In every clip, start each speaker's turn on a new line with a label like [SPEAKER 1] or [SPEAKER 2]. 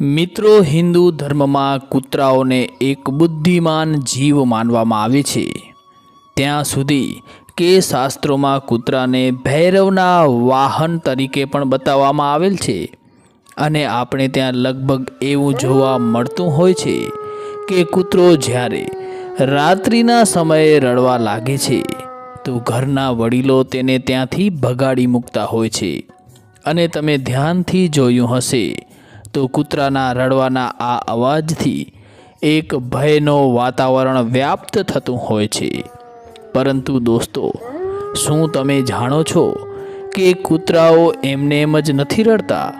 [SPEAKER 1] મિત્રો, હિન્દુ ધર્મમાં કૂતરાઓને એક બુદ્ધિમાન જીવ માનવામાં આવે છે. ત્યાં સુધી કે શાસ્ત્રોમાં કૂતરાને ભૈરવના વાહન તરીકે પણ બતાવવામાં આવેલ છે અને આપણે ત્યાં લગભગ એવું જોવા મળતું હોય છે કે કૂતરો જ્યારે રાત્રિના સમયે રડવા લાગે છે, તો ઘરના વડીલો તેને ત્યાંથી ભગાડી મૂકતા હોય છે. અને તમે ધ્યાનથી જોયું હશે તો કૂતરાના રડવાના આ અવાજથી એક ભયનો વાતાવરણ વ્યાપ્ત થતું હોય છે. પરંતુ દોસ્તો, શું તમે જાણો છો કે કૂતરાઓ એમને એમ જ નથી રડતા?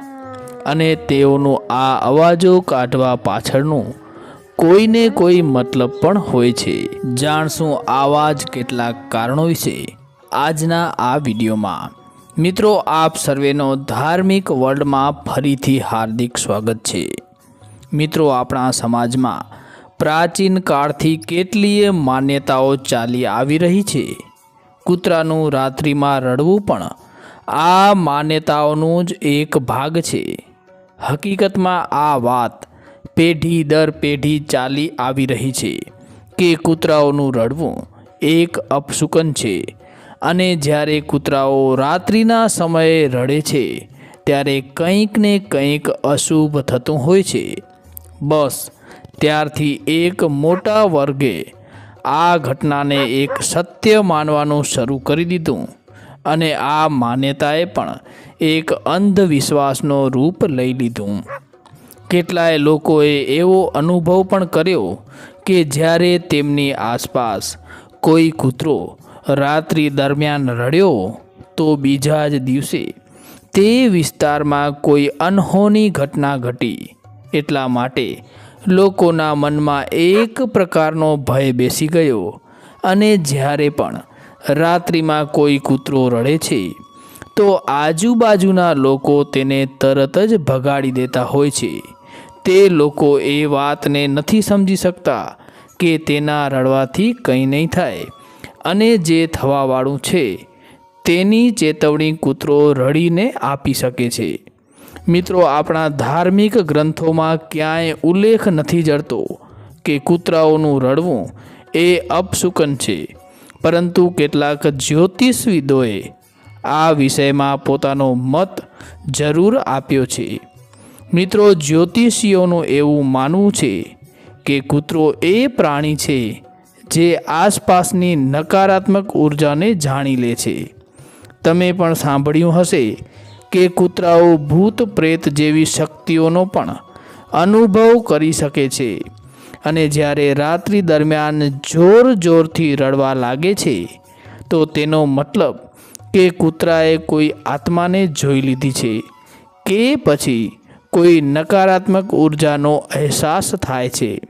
[SPEAKER 1] અને તેઓનું આ અવાજો કાઢવા પાછળનું કોઈને કોઈ મતલબ પણ હોય છે. જાણશું આવા જ કેટલાક કારણો વિશે આજના આ વિડીયોમાં. મિત્રો, આપ સર્વેનો ધાર્મિક વર્લ્ડમાં ફરીથી હાર્દિક સ્વાગત છે. મિત્રો, આપણા સમાજમાં પ્રાચીન કાળથી કેટલીય માન્યતાઓ ચાલી આવી રહી છે. કૂતરાનું રાત્રિમાં રડવું પણ આ માન્યતાઓનું જ એક ભાગ છે. હકીકતમાં આ વાત પેઢી દર પેઢી ચાલી આવી રહી છે કે કૂતરાઓનું રડવું એક અપશુકન છે. અને જ્યારે કૂતરાઓ રાત્રિના સમયે રડે છે, ત્યારે કંઈક ને કંઈક અશુભ થતું હોય છે. બસ, ત્યારથી એક મોટા વર્ગે આ ઘટનાને એક સત્ય માનવાનું શરૂ કરી દીધું અને આ માન્યતાએ પણ એક અંધવિશ્વાસનો રૂપ લઈ લીધું. કેટલાય લોકોએ એવો અનુભવ પણ કર્યો કે જ્યારે તેમની આસપાસ કોઈ કૂતરો રાત્રિ દરમિયાન રડ્યો તો બીજા જ દિવસે તે વિસ્તારમાં કોઈ અનહોની ઘટના ઘટી. એટલા માટે લોકોના મનમાં એક પ્રકારનો ભય બેસી ગયો અને જ્યારે પણ રાત્રિમાં કોઈ કૂતરો રડે છે, તો આજુબાજુના લોકો તેને તરત જ ભગાડી દેતા હોય છે. તે લોકો એ વાતને નથી સમજી શકતા કે તેના રડવાથી કંઈ નહીં થાય. અને જે થવાવાળું છે, તેની ચેતવણી કૂતરો રડીને આપી શકે છે. મિત્રો, આપણા ધાર્મિક ગ્રંથોમાં ક્યાંય ઉલ્લેખ નથી જડતો કે કૂતરાઓનું રડવું એ અપશુકન છે. પરંતુ કેટલાક જ્યોતિષવિદોએ આ વિષયમાં પોતાનો મત જરૂર આપ્યો છે. મિત્રો, જ્યોતિષીઓનું એવું માનવું છે કે કૂતરો એ પ્રાણી છે જે આસપાસની નકારાત્મક ઉર્જાને જાણી લે છે. તમે પણ સાંભળ્યું હશે કે કૂતરાઓ ભૂત પ્રેત જેવી શક્તિઓનો પણ અનુભવ કરી શકે છે અને જ્યારે રાત્રિ દરમિયાન જોર જોરથી રડવા લાગે છે, તો તેનો મતલબ કે કૂતરાએ કોઈ આત્માને જોઈ લીધી છે કે પછી કોઈ નકારાત્મક ઉર્જાનો અહેસાસ થાય છે.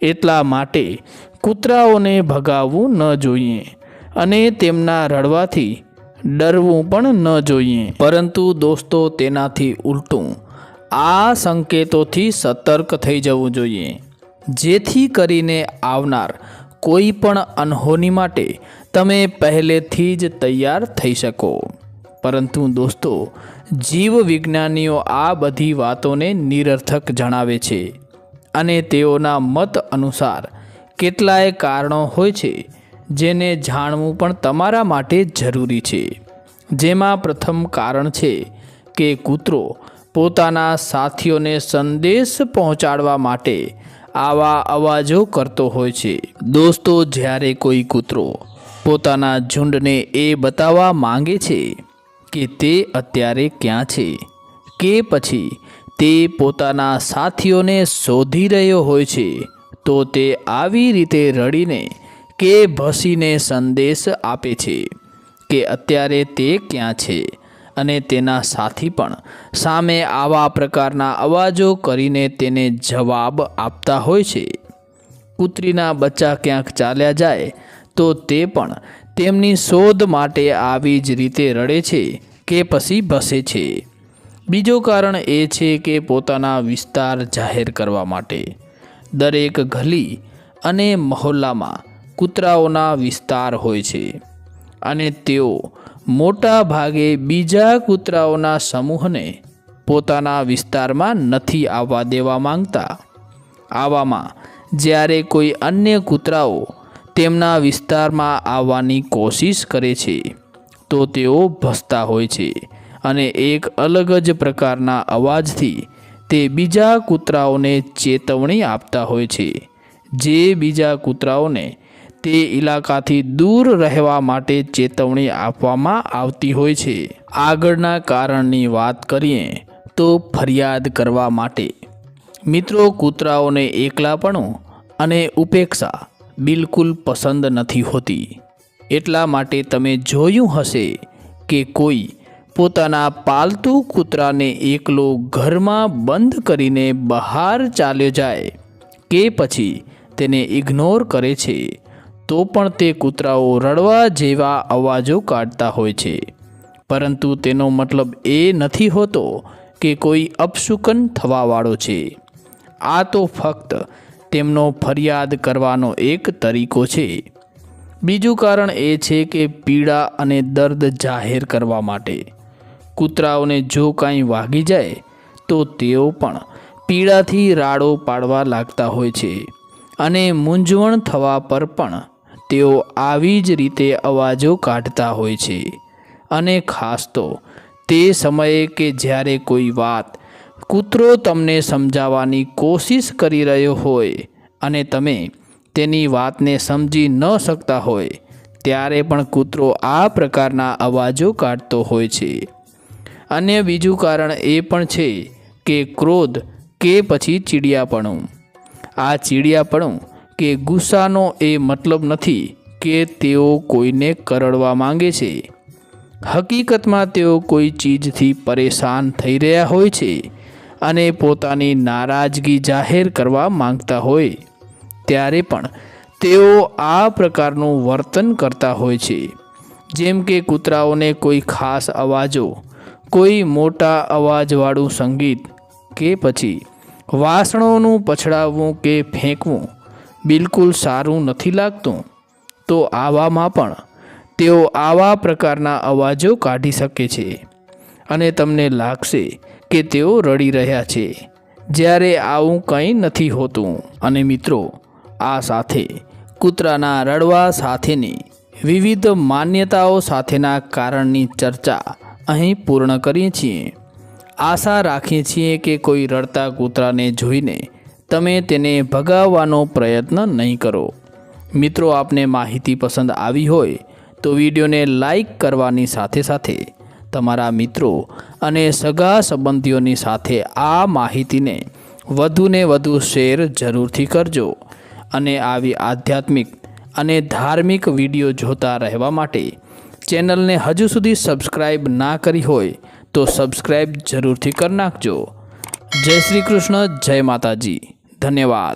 [SPEAKER 1] એટલા માટે કૂતરાઓને ભગાવવું ન જોઈએ અને તેમના રડવાથી ડરવું પણ ન જોઈએ. પરંતુ દોસ્તો, તેનાથી ઉલટું આ સંકેતોથી સતર્ક થઈ જવું જોઈએ. જેથી કરીને આવનાર કોઈ પણ અનહોની માટે તમે પહેલેથી જ તૈયાર થઈ શકો. પરંતુ દોસ્તો, જીવ વિજ્ઞાનીઓ આ બધી વાતોને નિરર્થક જણાવે છે અને તેઓના મત અનુસાર કેટલાય કારણો હોય છે, જેને જાણવું પણ તમારા માટે જરૂરી છે. જેમાં પ્રથમ કારણ છે કે કૂતરો પોતાના સાથીઓને સંદેશ પહોંચાડવા માટે આવા અવાજો કરતો હોય છે. દોસ્તો, જ્યારે કોઈ કૂતરો પોતાના ઝુંડને એ બતાવવા માંગે છે કે તે અત્યારે ક્યાં છે કે પછી તે પોતાના સાથીઓને શોધી રહ્યો હોય છે તો તે આવી રીતે રડીને કે ભસીને સંદેશ આપે છે કે અત્યારે તે ક્યાં છે અને તેના સાથી પણ સામે આવા પ્રકારના અવાજો કરીને તેને જવાબ આપતા હોય છે. કૂતરીના બચ્ચા ક્યાંક ચાલ્યા જાય તો તે પણ તેમની શોધ માટે આવી જ રીતે રડે છે કે પછી ભસે છે. બીજો કારણ એ છે કે પોતાના વિસ્તાર જાહેર કરવા માટે દરેક ગલી અને મહોલ્લામાં કૂતરાઓના વિસ્તાર હોય છે. અને તેઓ મોટા ભાગે બીજા કૂતરાઓના સમૂહને પોતાના વિસ્તારમાં નથી આવવા દેવા માંગતા. આવામાં જ્યારે કોઈ અન્ય કૂતરાઓ તેમના વિસ્તારમાં આવવાની કોશિશ કરે છે, તો તેઓ ભસતા હોય છે અને એક અલગ જ પ્રકારના અવાજથી તે બીજા કૂતરાઓને ચેતવણી આપતા હોય છે. જે બીજા કૂતરાઓને તે ઇલાકાથી દૂર રહેવા માટે ચેતવણી આપવામાં આવતી હોય છે. આગળના કારણની વાત કરીએ તો ફરિયાદ કરવા માટે. મિત્રો, કૂતરાઓને એકલાપણું અને ઉપેક્ષા બિલકુલ પસંદ નથી હોતી. એટલા માટે તમે જોયું હશે કે કોઈ પોતાના પાલતુ કૂતરાને એકલો ઘરમાં બંધ કરીને બહાર ચાલ્યો જાય, કે પછી તેને ઇગ્નોર કરે છે, તો પણ તે કૂતરાઓ રડવા જેવા અવાજો કાઢતા હોય છે. પરંતુ તેનો મતલબ એ નથી હોતો કે કોઈ અપશુકન થવાવાળો છે. આ તો ફક્ત તેમનો ફરિયાદ કરવાનો એક તરીકો છે. બીજું કારણ એ છે કે પીડા અને દર્દ જાહેર કરવા માટે કૂતરાઓને જો કાંઈ વાગી જાય, તો તેઓ પણ પીડાથી રાડો પાડવા લાગતા હોય છે અને મૂંઝવણ થવા પર પણ તેઓ આવી જ રીતે અવાજો કાઢતા હોય છે. અને ખાસ તો તે સમયે કે જ્યારે કોઈ વાત કૂતરો તમને સમજાવવાની કોશિશ કરી રહ્યો હોય અને તમે તેની વાતને સમજી ન શકતા હોય, ત્યારે પણ કૂતરો આ પ્રકારના અવાજો કાઢતો હોય છે. અન્ય બીજું કારણ એ પણ છે કે ક્રોધ કે પછી ચીડિયાપણું. આ ચીડિયાપણું કે ગુસ્સાનો એ મતલબ નથી કે તેઓ કોઈને કરડવા માંગે છે. હકીકતમાં તેઓ કોઈ ચીજથી પરેશાન થઈ રહ્યા હોય છે અને પોતાની નારાજગી જાહેર કરવા માંગતા હોય, ત્યારે પણ તેઓ આ પ્રકારનું વર્તન કરતા હોય છે. જેમ કે કૂતરાઓને કોઈ ખાસ અવાજો કોઈ મોટા અવાજવાળું સંગીત કે પછી વાસણોનું પછડાવવું કે ફેંકવું બિલકુલ સારું નથી લાગતું, તો આવામાં પણ તેઓ આવા પ્રકારના અવાજો કાઢી શકે છે અને તમને લાગશે કે તેઓ રડી રહ્યા છે. જ્યારે આવું કંઈ નથી હોતું અને મિત્રો, આ સાથે કૂતરાના રડવા સાથેની વિવિધ માન્યતાઓ સાથેના કારણની ચર્ચા અહીં પૂર્ણ કરીએ છીએ. આશા રાખીએ છીએ કે કોઈ રડતા કૂતરાને જોઈને તમે તેને ભગાવવાનો પ્રયત્ન નહીં કરો. મિત્રો, આપને માહિતી પસંદ આવી હોય તો વિડીયોને લાઈક કરવાની સાથે સાથે તમારા મિત્રો અને સગા સંબંધીઓની સાથે આ માહિતીને વધુને વધુ શેર જરૂરથી કરજો અને આવી આધ્યાત્મિક અને ધાર્મિક વીડિયો જોતા રહેવા માટે ચેનલને હજુ સુધી સબસ્ક્રાઈબ ના કરી હોય તો સબસ્ક્રાઈબ જરૂરથી કરી નાખજો. જય શ્રી કૃષ્ણ, જય માતાજી. ધન્યવાદ.